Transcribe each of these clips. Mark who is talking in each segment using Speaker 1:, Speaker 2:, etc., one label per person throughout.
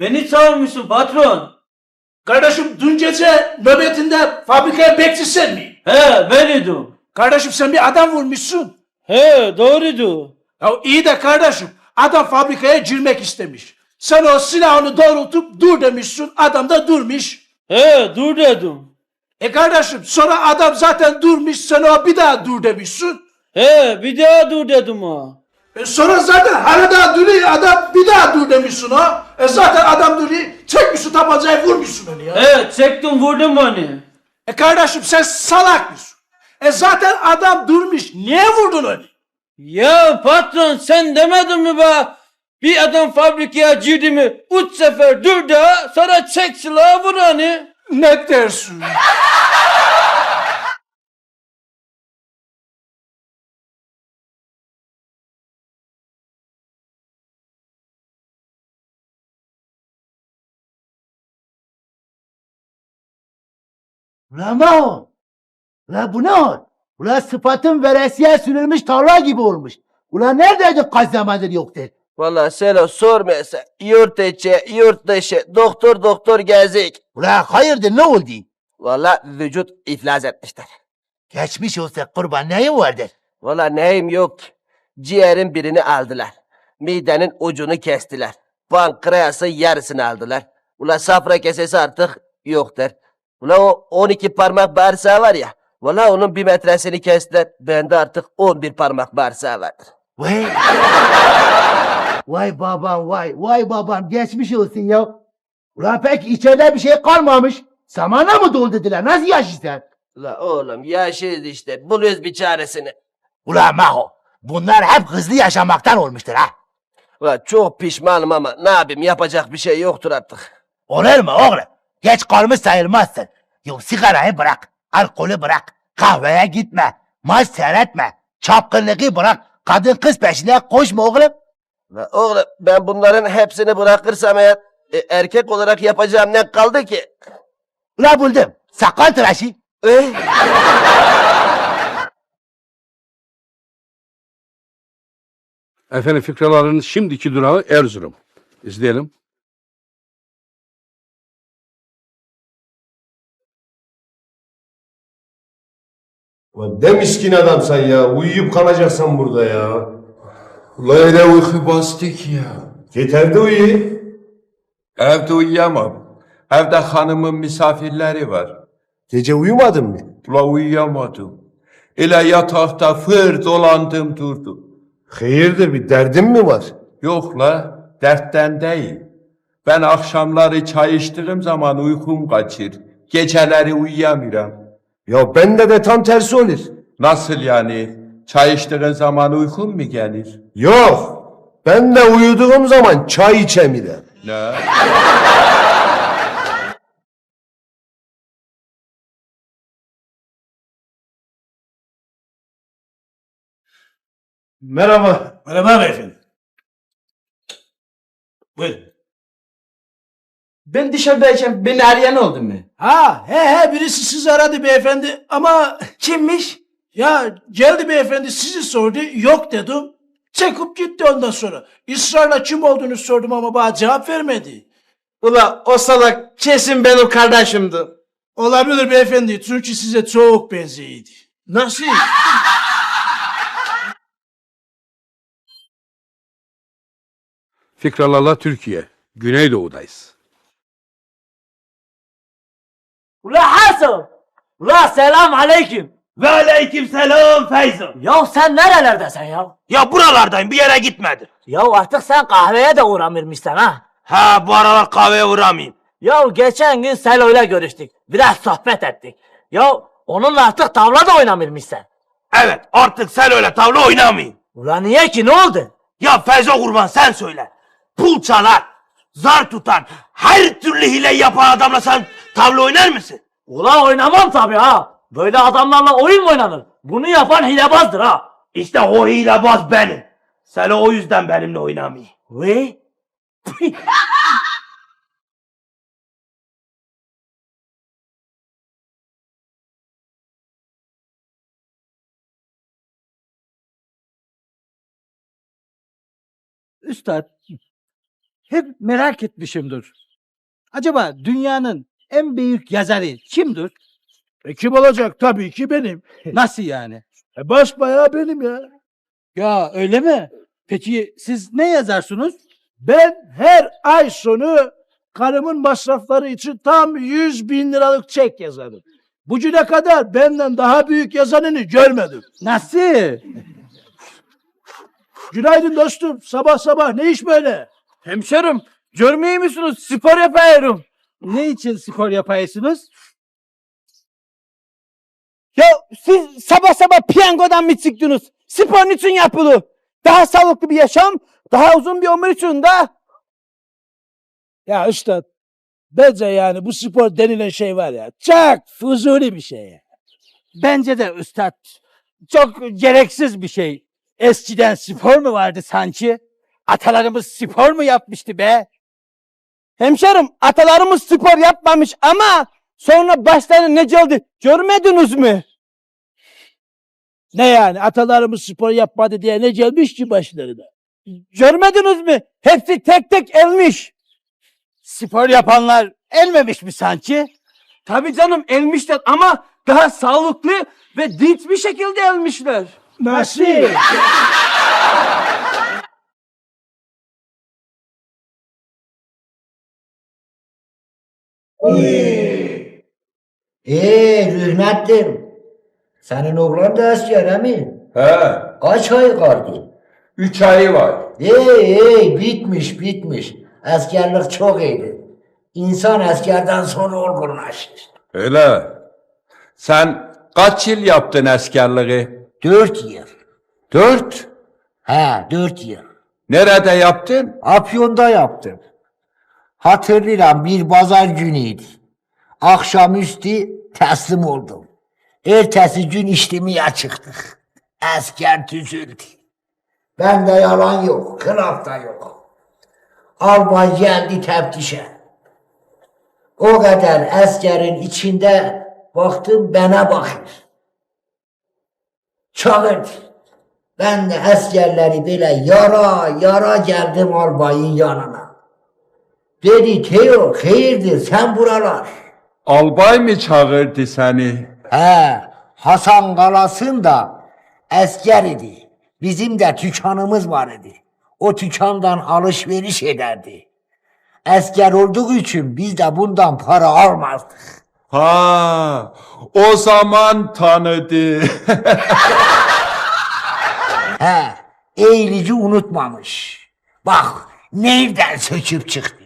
Speaker 1: Beni çağırmışsın patron.
Speaker 2: Kardeşim dün gece nöbetinde fabrikaya bekçi sen mi?
Speaker 1: He beniydim.
Speaker 2: Kardeşim sen bir adam vurmuşsun.
Speaker 1: He doğruydu.
Speaker 2: Ya iyi de kardeşim adam fabrikaya girmek istemiş. Sen o silahını doğrultup dur demişsin adam da durmuş.
Speaker 1: He dur dedim.
Speaker 2: E kardeşim sonra adam zaten durmuş sen o bir daha dur demişsin.
Speaker 1: He bir daha dur dedim ha.
Speaker 2: E sonra zaten hala daha duruyor adam bir daha dur demişsin ha. E zaten adam duruyor çekmişsin tabancayı vurmuşsun onu ya.
Speaker 1: He çektim vurdum onu.
Speaker 2: E kardeşim sen salak mısın? E zaten adam durmuş niye vurdun onu?
Speaker 1: Ya patron sen demedin mi be? Bir adam fabrikaya girdi mi üç sefer dur da sonra çek silahı vur hani.
Speaker 2: Ne dersin?
Speaker 3: Ulan Maho. Ulan bu ne ol? Ulan sıfatın veresiye sürülmüş tarla gibi olmuş. Ulan neredeydin kaç zamandır yoktu?
Speaker 4: Valla Selo sormayasa yurt içi yurt dışı doktor doktor gezik.
Speaker 3: Ulan hayırdır ne oldu?
Speaker 4: Valla vücut iflas etmiştir.
Speaker 3: Geçmiş olsa kurban neyin vardır?
Speaker 4: Valla neyim yok ki. Ciğerin birini aldılar. Midenin ucunu kestiler. Pankreası yarısını aldılar. Ula safra kesesi artık yoktur. Ula o 12 parmak bağırsağı var ya. Valla onun bir metresini kestiler. Bende artık 11 parmak bağırsağı vardır.
Speaker 3: Vay. vay babam vay. Vay babam geçmiş olsun ya. Ulan pek içeride bir şey kalmamış. Samana mı doldurdular? Nasıl yaşıyorsun?
Speaker 4: Ula oğlum yaşıyoruz işte. Buluyoruz bir çaresini.
Speaker 3: Ulan Maho. Bunlar hep hızlı yaşamaktan olmuştur ha.
Speaker 4: Ula çok pişmanım ama ne yapayım yapacak bir şey yoktur artık.
Speaker 3: Olur mu oğlum? Geç kalmış sayılmazsın. Yok sigarayı bırak. Alkolü bırak. Kahveye gitme. Maç seyretme. Çapkınlığı bırak. Kadın kız peşine koşma oğlum.
Speaker 4: Oğlum ben bunların hepsini bırakırsam eğer e, erkek olarak yapacağım ne kaldı ki?
Speaker 3: Ula buldum. Sakal tıraşı.
Speaker 4: Eh,
Speaker 5: Efendim fikraların şimdiki durağı Erzurum. İzleyelim.
Speaker 6: Ulan ne miskin adamsan ya. Uyuyup kalacaksın burada ya.
Speaker 7: Ulan öyle uyku bastı ki ya.
Speaker 6: Yeter de uyu.
Speaker 7: Evde uyuyamam. Evde hanımın misafirleri var.
Speaker 6: Gece uyumadın mı?
Speaker 7: Ula uyuyamadım. Ile yatakta fır dolandım durdum.
Speaker 6: Hayırdır bir derdin mi var?
Speaker 7: Yok la, dertten değil. Ben akşamları çay içtiğim zaman uykum kaçır. Geceleri uyuyamıyorum.
Speaker 6: Ya bende de tam tersi olur.
Speaker 7: Nasıl yani? Çay içtiğin zaman uykun mu gelir?
Speaker 6: Yok. Ben de uyuduğum zaman çay içemiyorum.
Speaker 7: Ne?
Speaker 6: Merhaba.
Speaker 2: Merhaba beyefendi. Buyurun.
Speaker 8: Ben dışarıdayken beni arayan oldu mu?
Speaker 2: Ha he he birisi sizi aradı beyefendi ama
Speaker 8: Kimmiş?
Speaker 2: ya geldi beyefendi sizi sordu yok dedim. Çekip gitti ondan sonra. Israrla kim olduğunu sordum ama bana cevap vermedi.
Speaker 8: Ula o salak kesin benim kardeşimdi.
Speaker 2: Olabilir beyefendi çünkü size çok benzeydi.
Speaker 8: Nasıl?
Speaker 5: Fikralarla Türkiye. Güneydoğu'dayız.
Speaker 9: Ula Hasan! Ula selam aleyküm. Ve aleyküm selam Feyzo. Ya sen nerelerdesin ya?
Speaker 8: Ya buralardayım bir yere gitmedim.
Speaker 9: Ya artık sen kahveye de uğramirmişsin ha.
Speaker 8: Ha bu aralar kahveye uğramayayım.
Speaker 9: Ya geçen gün Selo'yla görüştük. Biraz sohbet ettik. Ya onunla artık tavla da oynamirmişsin.
Speaker 8: Evet artık sen öyle tavla oynamayayım.
Speaker 9: Ula niye ki ne oldu?
Speaker 8: Ya Feyzo kurban sen söyle. Pul çalar, zar tutar, her türlü hile yapan adamla sen tavla oynar mısın?
Speaker 9: Ula oynamam tabii ha. Böyle adamlarla oyun mu oynanır? Bunu yapan hilebazdır ha.
Speaker 8: İşte o hilebaz benim. Sen o yüzden benimle oynamayın.
Speaker 9: Ve?
Speaker 1: Üstad
Speaker 10: hep merak etmişimdir. Acaba dünyanın en büyük yazarı kimdir?
Speaker 2: E kim olacak? Tabii ki benim.
Speaker 10: Nasıl yani?
Speaker 2: E basbayağı benim ya.
Speaker 10: Ya öyle mi? Peki siz ne yazarsınız?
Speaker 2: Ben her ay sonu karımın masrafları için tam 100 bin liralık çek yazarım. Bugüne kadar benden daha büyük yazanını görmedim.
Speaker 10: Nasıl?
Speaker 2: Günaydın dostum. Sabah sabah ne iş böyle?
Speaker 1: Hemşerim görmüyor musunuz? Spor yapıyorum.
Speaker 10: Ne için spor yapıyorsunuz?
Speaker 1: Ya siz sabah sabah piyangodan mı çıktınız? Spor için yapılı. Daha sağlıklı bir yaşam, daha uzun bir ömür için de.
Speaker 2: Ya üstad bence yani bu spor denilen şey var ya çok fuzuli bir şey. ya.
Speaker 10: Bence de üstad. Çok gereksiz bir şey. Eskiden spor mu vardı sanki? Atalarımız spor mu yapmıştı be?
Speaker 1: Hemşerim atalarımız spor yapmamış ama sonra başlarına ne geldi görmediniz mü?
Speaker 2: Ne yani atalarımız spor yapmadı diye ne gelmiş ki başlarına?
Speaker 1: Görmediniz mi? Hepsi tek tek elmiş.
Speaker 10: Spor yapanlar elmemiş mi sanki?
Speaker 1: Tabii canım elmişler ama daha sağlıklı ve dinç bir şekilde elmişler.
Speaker 2: Nasıl?
Speaker 11: Eee Rühmettin. Senin oğlan da askere mi?
Speaker 7: He,
Speaker 11: Kaç ay kaldı?
Speaker 7: üç ayı var.
Speaker 11: Ey ey bitmiş bitmiş. Askerlik çok iyiydi. İnsan askerden sonra olgunlaşır.
Speaker 7: Öyle. Sen kaç yıl yaptın askerliği?
Speaker 11: Dört yıl.
Speaker 7: Dört.
Speaker 11: He dört yıl.
Speaker 7: Nerede yaptın?
Speaker 11: Afyon'da yaptım. Hatırlıyorum bir pazar günüydü. Akşamüstü teslim oldum. Ertesi gün işlemeye çıktık. Asker düzüldü. Bende yalan yok, kılaf da yok. Albay geldi teftişe. O kadar askerin içinde baktım bana bakır. Çağırdı. Ben de askerleri böyle yara yara geldim albayın yanına. Dedi Teo hayırdır sen buralar.
Speaker 7: Albay mı çağırdı seni?
Speaker 11: He Hasan Kalas'ın asker idi. Bizim de tükanımız var idi. O tükandan alışveriş ederdi. Asker olduğu için biz de bundan para almazdık.
Speaker 7: Ha, o zaman tanıdı.
Speaker 11: He, eğilici unutmamış. Bak, nereden söküp çıktı.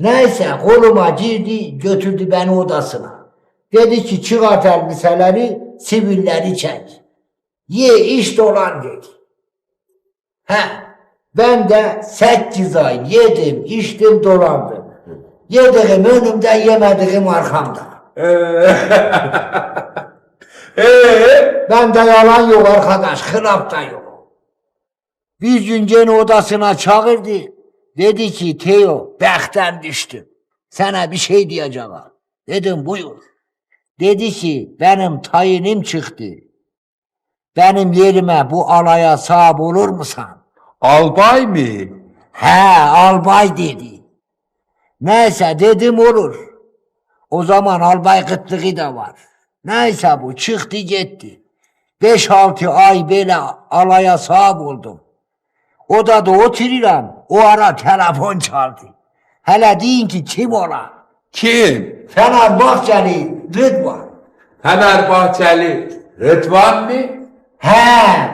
Speaker 11: Neyse koluma girdi, götürdü beni odasına. Dedi ki çıkart elbiseleri, sivilleri çek. Ye iç dolan dedi. He, ben de sekiz ay yedim, içtim, dolandım. Yediğim önümde, yemediğim arkamda.
Speaker 7: Ee,
Speaker 11: Bende yalan yok arkadaş, hılaf da yok. Bir gün gene odasına çağırdı. Dedi ki Teo, bekten düştüm. Sana bir şey diyeceğim. Dedim buyur. Dedi ki benim tayinim çıktı. Benim yerime bu alaya sahip olur musun?
Speaker 7: albay mı?
Speaker 11: He albay dedi. Neyse dedim olur. O zaman albay kıtlığı da var. Neyse bu çıktı gitti. Beş altı ay böyle alaya sahip oldum. Odada oturuyorum. O ara telefon çaldı. Hele deyin ki kim ola?
Speaker 7: Kim?
Speaker 11: Fenerbahçeli Rıdvan.
Speaker 7: Fenerbahçeli Rıdvan mı?
Speaker 11: He.